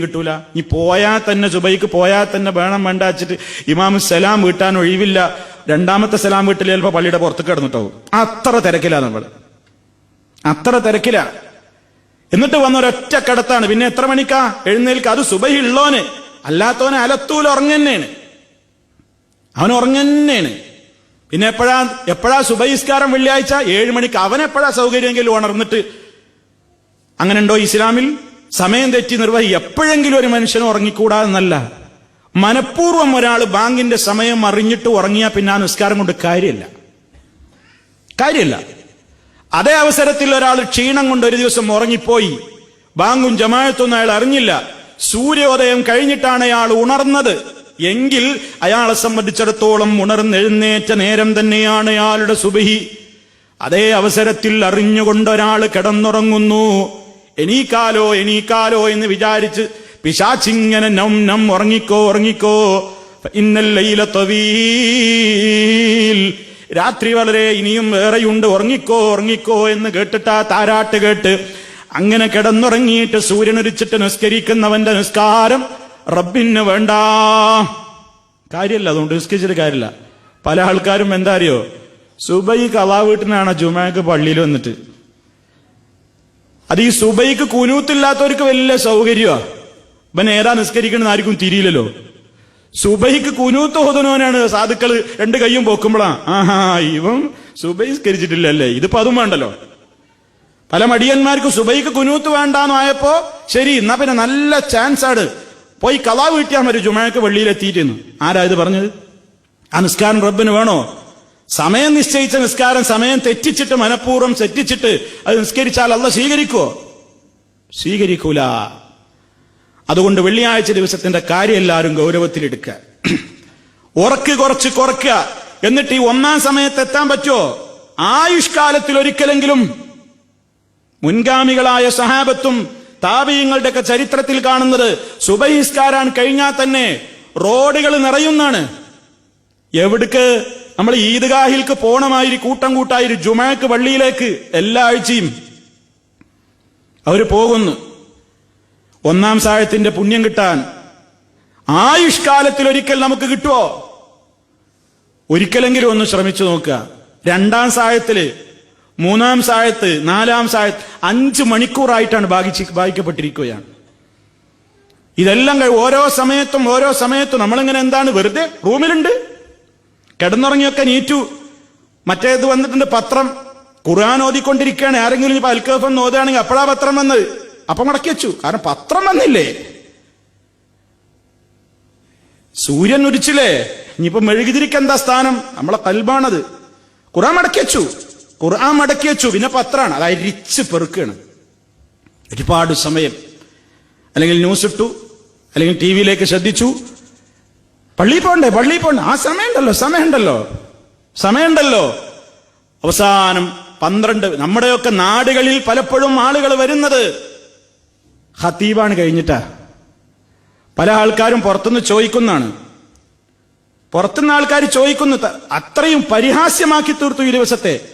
കിട്ടൂല. നീ പോയാൽ തന്നെ സുബൈക്ക് പോയാൽ തന്നെ വേണം വേണ്ട വെച്ചിട്ട് ഇമാം സലാം വീട്ടാൻ ഒഴിവില്ല. രണ്ടാമത്തെ സലാം വീട്ടിൽ ചിലപ്പോൾ പള്ളിയുടെ പുറത്ത് കിടന്നിട്ടാവും. അത്ര തിരക്കില്ല നമ്മൾ അത്ര തിരക്കില്ല എന്നിട്ട് വന്ന ഒരൊറ്റ കടത്താണ്. പിന്നെ എത്ര മണിക്കാ? എഴുന്നേൽക്ക. അത് സുബൈ ഉള്ളോന്. അല്ലാത്തവന് അലത്തൂൽ ഉറങ്ങന്നെയാണ് അവൻ ഉറങ്ങന്നെയാണ് പിന്നെ എപ്പോഴാ എപ്പോഴാ സുബൈസ്കാരം വെള്ളിയാഴ്ച? ഏഴ് മണിക്ക്. അവൻ എപ്പോഴാ സൗകര്യമെങ്കിലും ഉണർന്നിട്ട്? അങ്ങനെ ഉണ്ടോ ഇസ്ലാമിൽ? സമയം തെറ്റി നിർവഹി എപ്പോഴെങ്കിലും ഒരു മനുഷ്യൻ ഉറങ്ങിക്കൂടാ എന്നല്ല. മനഃപൂർവം ഒരാൾ ബാങ്കിന്റെ സമയം അറിഞ്ഞിട്ട് ഉറങ്ങിയാൽ പിന്നെ ആ നിസ്കാരം കൊണ്ട് കാര്യമില്ല. കാര്യമില്ല. അതേ അവസരത്തിൽ ഒരാൾ ക്ഷീണം കൊണ്ട് ഒരു ദിവസം ഉറങ്ങിപ്പോയി. ബാങ്കും ജമായത്തൊന്നും അയാൾ അറിഞ്ഞില്ല. സൂര്യോദയം കഴിഞ്ഞിട്ടാണ് അയാൾ ഉണർന്നത്. എങ്കിൽ അയാളെ സംബന്ധിച്ചിടത്തോളം ഉണർന്നെഴുന്നേറ്റ നേരം തന്നെയാണ് അയാളുടെ സുബഹി. അതേ അവസരത്തിൽ അറിഞ്ഞുകൊണ്ട് ഒരാൾ കിടന്നുറങ്ങുന്നു. എണീക്കാലോ എണീക്കാലോ എന്ന് വിചാരിച്ച് പിശാച്ചിങ്ങനെ നം നം ഉറങ്ങിക്കോ ഉറങ്ങിക്കോ. ഇന്നല്ലയില രാത്രി വളരെ ഇനിയും വേറെയുണ്ട്. ഉറങ്ങിക്കോ ഉറങ്ങിക്കോ എന്ന് കേട്ടിട്ടാ താരാട്ട് കേട്ട് അങ്ങനെ കിടന്നുറങ്ങിയിട്ട് സൂര്യനൊരിച്ചിട്ട് നിസ്കരിക്കുന്നവന്റെ നിസ്കാരം റബ്ബിന് വേണ്ട. കാര്യമല്ല അതുകൊണ്ട് നിസ്കരിച്ചിട്ട് കാര്യമില്ല പല ആൾക്കാരും എന്താ അറിയോ? സുബൈ കലാ വീട്ടിനാണ് ജുമാക്ക് പള്ളിയിൽ വന്നിട്ട്. അത് ഈ സുബൈക്ക് കുനൂത്തില്ലാത്തവർക്ക് വലിയ സൗകര്യമാണ് ഇവൻ ഏതാ നിസ്കരിക്കണമെന്ന് ആർക്കും തിരിയില്ലല്ലോ. സുബൈക്ക് കുനൂത്ത് ഹോദനോനാണ് സാധുക്കൾ രണ്ട് കൈയും പോക്കുമ്പോഴാണ് ആഹാ ഇവൻ സുബൈ സ്കരിച്ചിട്ടില്ലല്ലേ ഇതിപ്പോ അതും വേണ്ടല്ലോ. പല മടിയന്മാർക്ക് സുബൈക്ക് കുനൂത്ത് വേണ്ടാന്നായപ്പോ ശരി എന്നാ പിന്നെ നല്ല ചാൻസ് ആണ് പോയി കലാ വീട്ടിയാൽ മതി ജുമാക്ക് വെള്ളിയിൽ എത്തിയിട്ടെന്ന് ആരാ ഇത് പറഞ്ഞത്? ആ നിസ്കാരം റബ്ബിന് വേണോ? സമയം നിശ്ചയിച്ച നിസ്കാരം സമയം തെറ്റിച്ചിട്ട് മനഃപൂർവം തെറ്റിച്ചിട്ട് അത് നിസ്കരിച്ചാൽ അല്ല സ്വീകരിക്കുവോ? സ്വീകരിക്കൂല. അതുകൊണ്ട് വെള്ളിയാഴ്ച ദിവസത്തിന്റെ കാര്യം എല്ലാവരും ഗൗരവത്തിലെടുക്കുക ഉറക്ക് കുറച്ച് കുറയ്ക്കുക എന്നിട്ട് ഈ ഒന്നാം സമയത്ത് എത്താൻ പറ്റുമോ ആയുഷ്കാലത്തിൽ ഒരിക്കലെങ്കിലും മുൻഗാമികളായ സഹാബത്തും താപീയങ്ങളുടെ ഒക്കെ ചരിത്രത്തിൽ കാണുന്നത് സുബഹിസ്കാരാൻ കഴിഞ്ഞാൽ തന്നെ റോഡുകൾ നിറയുന്നാണ് എവിടേക്ക്? നമ്മൾ ഈദ്ഗാഹിൽക്ക് പോണമായിരി കൂട്ടം കൂട്ടായി ജുമാക്ക് പള്ളിയിലേക്ക് എല്ലാ ആഴ്ചയും അവർ പോകുന്നു. ഒന്നാം സാഴത്തിന്റെ പുണ്യം കിട്ടാൻ ആയുഷ്കാലത്തിൽ ഒരിക്കൽ നമുക്ക് കിട്ടുമോ ഒരിക്കലെങ്കിലും ഒന്ന് ശ്രമിച്ചു നോക്കുക. രണ്ടാം സായത്തിൽ മൂന്നാം സായത്ത് നാലാം സായത്ത് അഞ്ച് മണിക്കൂറായിട്ടാണ് ഭാഗിച്ച് ഭാഗിക്കപ്പെട്ടിരിക്കുകയാണ്. ഇതെല്ലാം ഓരോ സമയത്തും ഓരോ സമയത്തും നമ്മളിങ്ങനെ എന്താണ് വെറുതെ റൂമിലുണ്ട്? കിടന്നുറങ്ങിയൊക്കെ നീറ്റു. മറ്റേത് വന്നിട്ടുണ്ട് പത്രം. ഖുർആൻ ഓതിക്കൊണ്ടിരിക്കുകയാണ്. ആരെങ്കിലും ഇപ്പൊ അൽക്കഫം ഓതുകയാണെങ്കിൽ അപ്പോഴാ പത്രം വന്നത്. അപ്പൊ മടക്കി വെച്ചു. കാരണം പത്രം വന്നില്ലേ? സൂര്യൻ ഉരിച്ചില്ലേ ഇനിയിപ്പോ മെഴുകുതിരിക്ക് എന്താ സ്ഥാനം? നമ്മളെ കൽബാണത്. ഖുർആൻ മടക്കി വെച്ചു. ഖുർആൻ മടക്കി വെച്ചു. പിന്നെ പത്രമാണ്. അത് അരിച്ച് പെറുക്കുകയാണ് ഒരുപാട് സമയം. അല്ലെങ്കിൽ ന്യൂസ് ഇട്ടു. അല്ലെങ്കിൽ ടി വിയിലേക്ക് ശ്രദ്ധിച്ചു. പള്ളിയിൽ പോണ്ടേ പള്ളിയിൽ പോണ്ടേ. ആ സമയമുണ്ടല്ലോ സമയമുണ്ടല്ലോ. സമയമുണ്ടല്ലോ. അവസാനം പന്ത്രണ്ട് നമ്മുടെയൊക്കെ നാടുകളിൽ പലപ്പോഴും ആളുകൾ വരുന്നത് ഹത്തീബാണ് കഴിഞ്ഞിട്ടാ. പല ആൾക്കാരും പുറത്തുനിന്ന് ചോദിക്കുന്നതാണ്. പുറത്തുനിന്ന് ആൾക്കാർ ചോദിക്കുന്നു അത്രയും പരിഹാസ്യമാക്കി തീർത്തു ഈ ദിവസത്തെ.